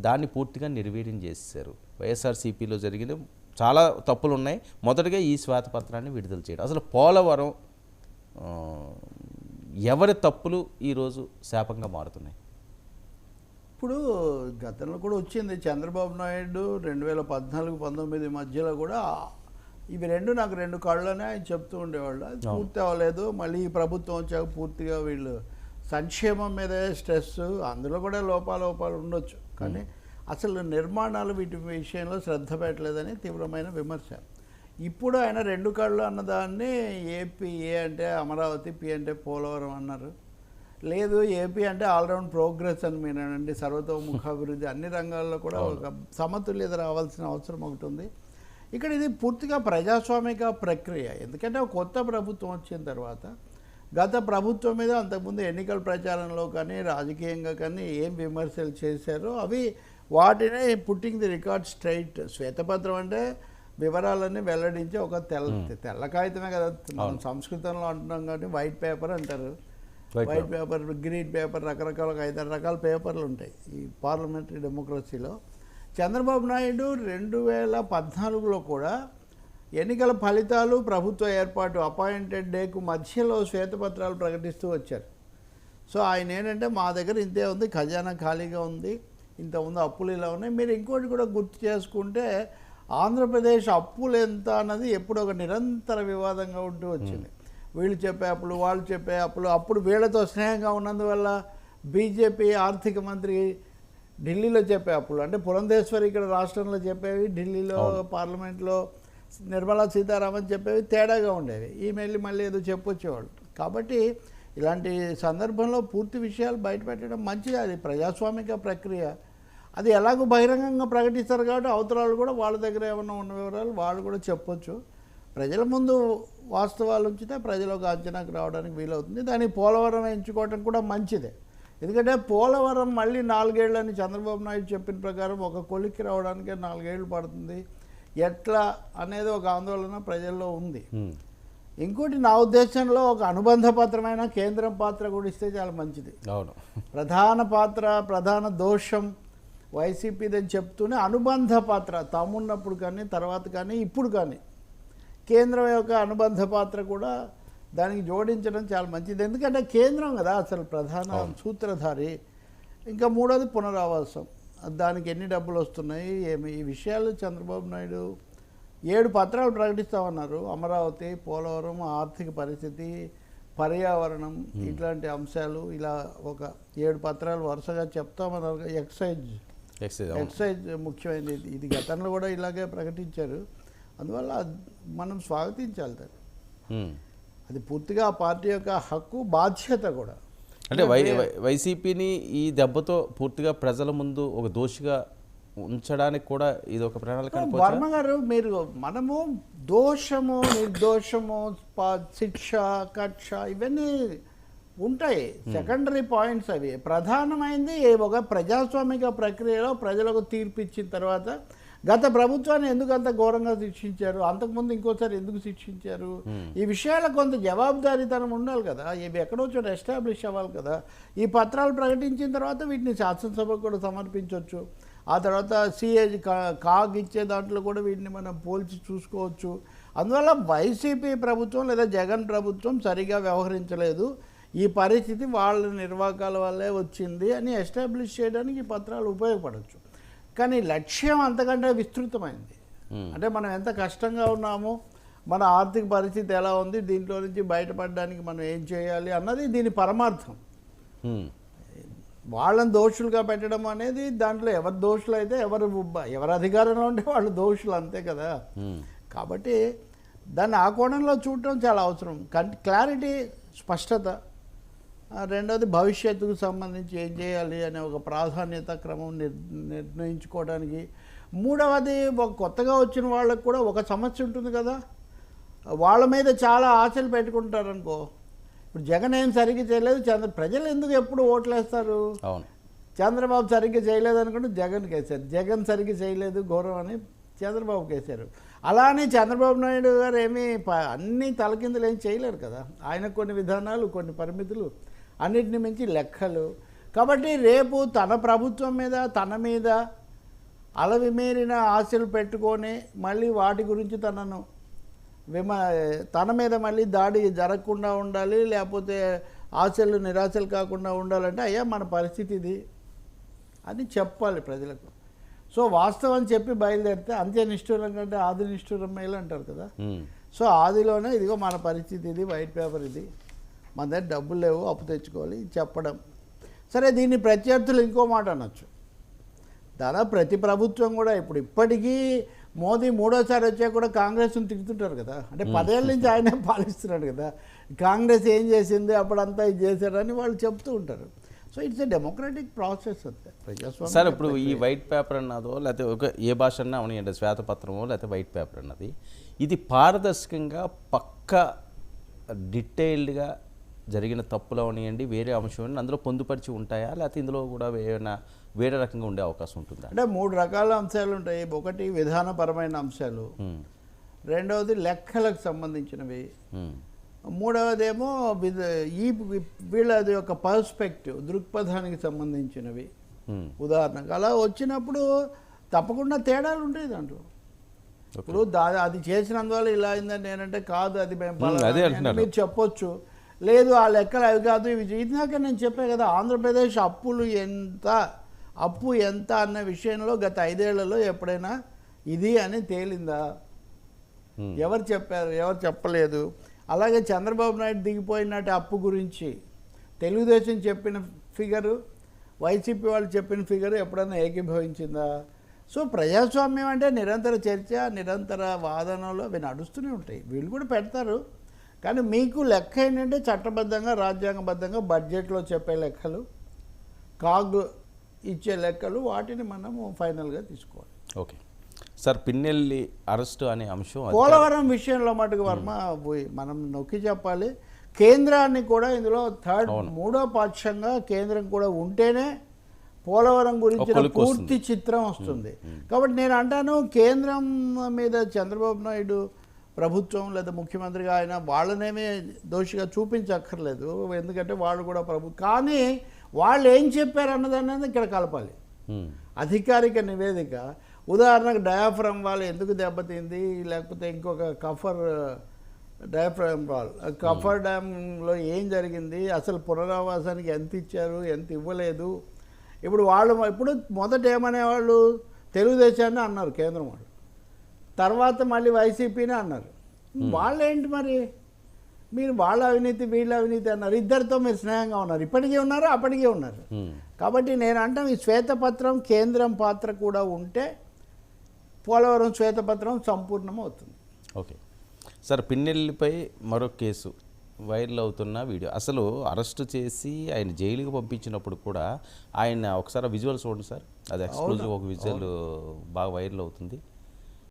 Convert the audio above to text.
దాన్ని పూర్తిగా నిర్వీర్యం చేశారు. వైఎస్ఆర్సీపీలో జరిగిన చాలా తప్పులు ఉన్నాయి మొదటగా ఈ శ్వేతపత్రాన్ని విడుదల చేయడం. అసలు పోలవరం ఎవరి తప్పులు ఈరోజు శాపంగా మారుతున్నాయి? ఇప్పుడు గతంలో కూడా వచ్చింది. చంద్రబాబు నాయుడు రెండు వేల పద్నాలుగు పంతొమ్మిది మధ్యలో కూడా ఇవి రెండు నాకు రెండు కళ్ళనే ఆయన చెప్తూ ఉండేవాళ్ళు. అది పూర్తి అవ్వలేదు. మళ్ళీ ఈ ప్రభుత్వం వచ్చాక పూర్తిగా వీళ్ళు సంక్షేమం మీదే స్ట్రెస్ అందులో కూడా లోపాలోపాలు ఉండొచ్చు. కానీ అసలు నిర్మాణాలు వీటి విషయంలో శ్రద్ధ పెట్టలేదని తీవ్రమైన విమర్శ. ఇప్పుడు ఆయన రెండు కళ్ళు అన్నదాన్ని ఏపీ ఏ అంటే అమరావతి పి అంటే పోలవరం అన్నారు. లేదు ఏపీ అంటే ఆల్రౌండ్ ప్రోగ్రెస్ అని మీనండి. సర్వతోముఖాభివృద్ధి అన్ని రంగాల్లో కూడా ఒక సమతుల్యత రావాల్సిన అవసరం ఒకటి ఉంది. ఇక్కడ ఇది పూర్తిగా ప్రజాస్వామిక ప్రక్రియ. ఎందుకంటే కొత్త ప్రభుత్వం వచ్చిన తర్వాత గత ప్రభుత్వం మీద అంతకుముందు ఎన్నికల ప్రచారంలో కానీ రాజకీయంగా కానీ ఏం విమర్శలు చేశారో అవి వాటినే పుట్టింగ్ ది రికార్డ్ స్ట్రైట్ శ్వేతపత్రం అంటే వివరాలన్నీ వెల్లడించే ఒక తెల్ల తెల్ల కాగితమే కదా. మనం సంస్కృతంలో అంటున్నాం కాబట్టి వైట్ పేపర్ అంటారు. వైట్ పేపర్ గ్రీన్ పేపర్ రకరకాల ఐదారు రకాల పేపర్లు ఉంటాయి ఈ పార్లమెంటరీ డెమోక్రసీలో చంద్రబాబు నాయుడు రెండు వేల పద్నాలుగులో కూడా ఎన్నికల ఫలితాలు ప్రభుత్వ ఏర్పాటు అపాయింటెడ్ డేకు మధ్యలో శ్వేతపత్రాలు ప్రకటిస్తూ వచ్చారు. సో ఆయన ఏంటంటే మా దగ్గర ఇంతే ఉంది ఖజానా ఖాళీగా ఉంది ఇంత ఉంది అప్పులు ఇలా ఉన్నాయి. మీరు ఇంకోటి కూడా గుర్తు చేసుకుంటే ఆంధ్రప్రదేశ్ అప్పులు ఎంత అన్నది ఎప్పుడు ఒక నిరంతర వివాదంగా ఉంటూ వచ్చింది. వీళ్ళు చెప్పే అప్పులు వాళ్ళు చెప్పే అప్పులు అప్పుడు వీళ్ళతో స్నేహంగా ఉన్నందువల్ల బీజేపీ ఆర్థిక మంత్రి ఢిల్లీలో చెప్పే అప్పులు. అంటే పురంధేశ్వరి ఇక్కడ రాష్ట్రంలో చెప్పేవి ఢిల్లీలో పార్లమెంట్లో నిర్మలా సీతారామన్ చెప్పేవి తేడాగా ఉండేవి. ఈమె వెళ్ళి మళ్ళీ ఏదో చెప్పొచ్చేవాళ్ళు. కాబట్టి ఇలాంటి సందర్భంలో పూర్తి విషయాలు బయటపెట్టడం మంచిది. అది ప్రజాస్వామిక ప్రక్రియ. అది ఎలాగో బహిరంగంగా ప్రకటిస్తారు కాబట్టి అవతరాలు కూడా వాళ్ళ దగ్గర ఏమైనా ఉన్న వివరాలు వాళ్ళు కూడా చెప్పొచ్చు. ప్రజల ముందు వాస్తవాలు ఉంచితే ప్రజలు ఒక అంచనాకు రావడానికి వీలవుతుంది. దానికి పోలవరం ఎంచుకోవడం కూడా మంచిదే. ఎందుకంటే పోలవరం మళ్ళీ నాలుగేళ్ళని చంద్రబాబు నాయుడు చెప్పిన ప్రకారం ఒక కొలిక్కి రావడానికే నాలుగేళ్ళు పడుతుంది. ఎట్లా అనేది ఒక ఆందోళన ప్రజల్లో ఉంది. ఇంకోటి నా ఉద్దేశంలో ఒక అనుబంధ పత్రమైన కేంద్రం పాత్ర కూడా ఇస్తే చాలా మంచిది. అవును. ప్రధాన పాత్ర ప్రధాన దోషం వైసీపీదని చెప్తూనే అనుబంధ పాత్ర తామున్నప్పుడు కానీ తర్వాత కానీ ఇప్పుడు కానీ కేంద్రం యొక్క అనుబంధ పాత్ర కూడా దానికి జోడించడం చాలా మంచిది. ఎందుకంటే కేంద్రం కదా అసలు ప్రధాన సూత్రధారి. ఇంకా మూడోది పునరావాసం. దానికి ఎన్ని డబ్బులు వస్తున్నాయి ఏమి? ఈ విషయాలు చంద్రబాబు నాయుడు ఏడు పత్రాలు ప్రకటిస్తామన్నారు. అమరావతి పోలవరం ఆర్థిక పరిస్థితి పర్యావరణం ఇట్లాంటి అంశాలు ఇలా ఒక ఏడు పత్రాలు వరుసగా చెప్తామన్నారు. ఎక్సైజ్. ఎక్సైజ్ ముఖ్యమైనది. ఇది. గతంలో కూడా ఇలాగే ప్రకటించారు. అందువల్ల అది మనం స్వాగతించాలి దాన్ని. హ్మ్. అది పూర్తిగా ఆ పార్టీ యొక్క హక్కు బాధ్యత కూడా. అంటే వై వై- వైసీపీని ఈ దెబ్బతో పూర్తిగా ప్రజల ముందు ఒక దోషిగా ఉంచడానికి కూడా ఇది ఒక ప్రణాళిక? వర్మ గారు మీరు మనము దోషము నిర్దోషము శిక్ష కక్ష ఇవన్నీ ఉంటాయి. సెకండరీ పాయింట్స్ అవి. ప్రధానమైనది ఒక ప్రజాస్వామిక ప్రక్రియలో ప్రజలకు తీర్పు ఇచ్చిన తర్వాత గత ప్రభుత్వాన్ని ఎందుకు అంత ఘోరంగా శిక్షించారు? అంతకుముందు ఇంకోసారి ఎందుకు శిక్షించారు? ఈ విషయాల కొంత జవాబుదారీతనం ఉండాలి కదా. ఇవి ఎక్కడో చోట ఎస్టాబ్లిష్ అవ్వాలి కదా. ఈ పత్రాలు ప్రకటించిన తర్వాత వీటిని శాసనసభకు కూడా సమర్పించవచ్చు. ఆ తర్వాత సిఏజ్ కాగ్ ఇచ్చే దాంట్లో కూడా వీటిని మనం పోల్చి చూసుకోవచ్చు. అందువల్ల వైసీపీ ప్రభుత్వం లేదా జగన్ ప్రభుత్వం సరిగా వ్యవహరించలేదు. ఈ పరిస్థితి వాళ్ళ నిర్వాహకాల వల్లే వచ్చింది అని ఎస్టాబ్లిష్ చేయడానికి ఈ పత్రాలు ఉపయోగపడవచ్చు. కానీ లక్ష్యం అంతకంటే విస్తృతమైంది హ్మ్. అంటే మనం ఎంత కష్టంగా ఉన్నామో మన ఆర్థిక పరిస్థితి ఎలా ఉంది దీంట్లో నుంచి బయటపడడానికి మనం ఏం చేయాలి అన్నది దీని పరమార్థం హ్మ్. వాళ్ళని దోషులుగా పెట్టడం అనేది దాంట్లో ఎవరు దోషులు అయితే ఎవరు ఎవరు అధికారంలో ఉంటే వాళ్ళు దోషులు అంతే కదా హ్మ్. కాబట్టి దాన్ని ఆ కోణంలో చూడటం చాలా అవసరం క్లారిటీ స్పష్టత ఆ, రెండోది భవిష్యత్తుకు సంబంధించి ఏం చేయాలి అనే ఒక ప్రాధాన్యత క్రమం నిర్ నిర్ణయించుకోవడానికి. మూడవది ఒక కొత్తగా వచ్చిన వాళ్ళకు కూడా ఒక సమస్య ఉంటుంది కదా. వాళ్ళ మీద చాలా ఆశలు పెట్టుకుంటారు అనుకో ఇప్పుడు జగన్ ఏం సరిగ్గా చేయలేదు చంద్ర ప్రజలు ఎందుకు ఎప్పుడు ఓట్లేస్తారు? అవును. చంద్రబాబు సరిగ్గా చేయలేదు అనుకుంటే జగన్కి వేశారు జగన్ సరిగ్గా చేయలేదు గౌరవం అని చంద్రబాబుకి వేశారు అలానే చంద్రబాబు నాయుడు గారు ఏమీ అన్ని తలకిందులు ఏం చేయలేరు కదా. ఆయన కొన్ని విధానాలు కొన్ని పరిమితులు అన్నిటిని మించి లెక్కలు. కాబట్టి రేపు తన ప్రభుత్వం మీద తన మీద అలవిమేరిన ఆశలు పెట్టుకొని మళ్ళీ వాటి గురించి తనను విమ తన మీద మళ్ళీ దాడి జరగకుండా ఉండాలి లేకపోతే ఆశలు నిరాశలు కాకుండా ఉండాలంటే అయ్యా మన పరిస్థితి ఇది అని చెప్పాలి ప్రజలకు. సో వాస్తవం చెప్పి బయలుదేరితే అంత్య నిష్ఠూరం కంటే ఆది నిష్ఠూరం మేలు అంటారు కదా. సో ఆదిలోనే ఇదిగో మన పరిస్థితి ఇది వైట్ పేపర్ ఇది. మన దగ్గర డబ్బులు లేవు అప్పు తెచ్చుకోవాలి చెప్పడం. సరే దీన్ని ప్రత్యర్థులు ఇంకో మాట అనొచ్చు. దాదాపు ప్రతి ప్రభుత్వం కూడా ఇప్పుడు ఇప్పటికీ మోదీ మూడోసారి వచ్చా కూడా కాంగ్రెస్ని తిడుతుంటారు కదా. అంటే పదేళ్ళ నుంచి ఆయనే పాలిస్తున్నాడు కదా. కాంగ్రెస్ ఏం చేసింది అప్పుడంతా ఇది చేశారని వాళ్ళు చెప్తూ ఉంటారు. So it's a democratic process అంతే. ప్రజాస్వామ్యం సార్ ఇప్పుడు ఈ వైట్ పేపర్ అన్నదో లేకపోతే ఒక ఏ భాష అన్నా అవనియండి శ్వేతపత్రమో లేకపోతే వైట్ పేపర్ అన్నది. ఇది పారదర్శకంగా పక్క డీటెయిల్డ్గా జరిగిన తప్పులు అవనియండి వేరే అంశం అందులో పొందుపరిచి ఉంటాయా? లేకపోతే ఇందులో కూడా ఏమైనా వేరే రకంగా ఉండే అవకాశం ఉంటుందా? అంటే మూడు రకాల అంశాలు ఉంటాయి. ఒకటి విధానపరమైన అంశాలు. రెండవది లెక్కలకు సంబంధించినవి. మూడవదేమో ఈ వీళ్ళది యొక్క పర్స్పెక్టివ్ దృక్పథానికి సంబంధించినవి. ఉదాహరణకు అలా వచ్చినప్పుడు తప్పకుండా తేడాలు ఉంటాయి దాంట్లో. ఇప్పుడు దా అది చేసినందువల్ల ఇలా అయిందని నేనంటే కాదు అది మేము. మీరు చెప్పొచ్చు. లేదు ఆ లెక్కలు అవి కాదు ఇవి ఇందాక నేను చెప్పే కదా ఆంధ్రప్రదేశ్ అప్పులు ఎంత అప్పు ఎంత అన్న విషయంలో గత ఐదేళ్ళలో ఎప్పుడైనా ఇది అని తేలిందా? ఎవరు చెప్పారు ఎవరు చెప్పలేదు? అలాగే చంద్రబాబు నాయుడు దిగిపోయినట్టు అప్పు గురించి తెలుగుదేశం చెప్పిన ఫిగరు వైసీపీ వాళ్ళు చెప్పిన ఫిగరు ఎప్పుడైనా ఏకీభవించిందా? సో ప్రజాస్వామ్యం అంటే నిరంతర చర్చ నిరంతర వాదనలు అవి నడుస్తూనే ఉంటాయి. వీళ్ళు కూడా పెడతారు. కానీ మీకు లెక్క ఏంటంటే చట్టబద్ధంగా రాజ్యాంగబద్ధంగా బడ్జెట్లో చెప్పే లెక్కలు కాగ్ ఇచ్చే లెక్కలు వాటిని మనము ఫైనల్గా తీసుకోవాలి. ఓకే. సార్ పిన్నెల్లి అరెస్టు అనే అంశం పోలవరం విషయంలో మటుకు వర్మ పోయి మనం నొక్కి చెప్పాలి. కేంద్రాన్ని కూడా ఇందులో థర్డ్ మూడో పక్షంగా కేంద్రం కూడా ఉంటేనే పోలవరం గురించిన కొలుక్కు పూర్తి చిత్రం వస్తుంది. కాబట్టి నేను అంటాను కేంద్రం మీద చంద్రబాబు నాయుడు ప్రభుత్వం లేదా ముఖ్యమంత్రిగా ఆయన వాళ్ళనేమే దోషిగా చూపించక్కర్లేదు. ఎందుకంటే వాళ్ళు కూడా ప్రభు కానీ వాళ్ళు ఏం చెప్పారు అన్నదన్నది ఇక్కడ కలపాలి. అధికారిక నివేదిక. ఉదాహరణకు డయాఫ్రమ్ వాల్ ఎందుకు దెబ్బతింది లేకపోతే ఇంకొక కఫర్ డయాఫ్రమ్ వాల్ కఫర్ డ్యామ్లో ఏం జరిగింది అసలు పునరావాసానికి ఎంత ఇచ్చారు ఎంత ఇవ్వలేదు. ఇప్పుడు వాళ్ళు ఇప్పుడు మొదట ఏమనేవాళ్ళు తెలుగుదేశాన్ని అన్నారు కేంద్రం వాళ్ళు. తర్వాత మళ్ళీ వైసీపీని అన్నారు. వాళ్ళు ఏంటి మరి? మీరు వాళ్ళ అవినీతి వీళ్ళ అవినీతి అన్నారు. ఇద్దరితో మీరు స్నేహంగా ఉన్నారు. ఇప్పటికీ ఉన్నారు అప్పటికీ ఉన్నారు. కాబట్టి నేను అంటాం ఈ శ్వేతపత్రం కేంద్రం పాత్ర కూడా ఉంటే పోలవరం శ్వేతపత్రం సంపూర్ణం అవుతుంది ఓకే. సార్ పిన్నెల్లిపై మరో కేసు వైరల్ అవుతున్న వీడియో. అసలు అరెస్ట్ చేసి ఆయన జైలుకి పంపించినప్పుడు కూడా ఆయన ఒకసారి విజువల్ చూడండి సార్. అది ఎక్స్క్లూజివ్ ఒక విజువల్ బాగా వైరల్ అవుతుంది.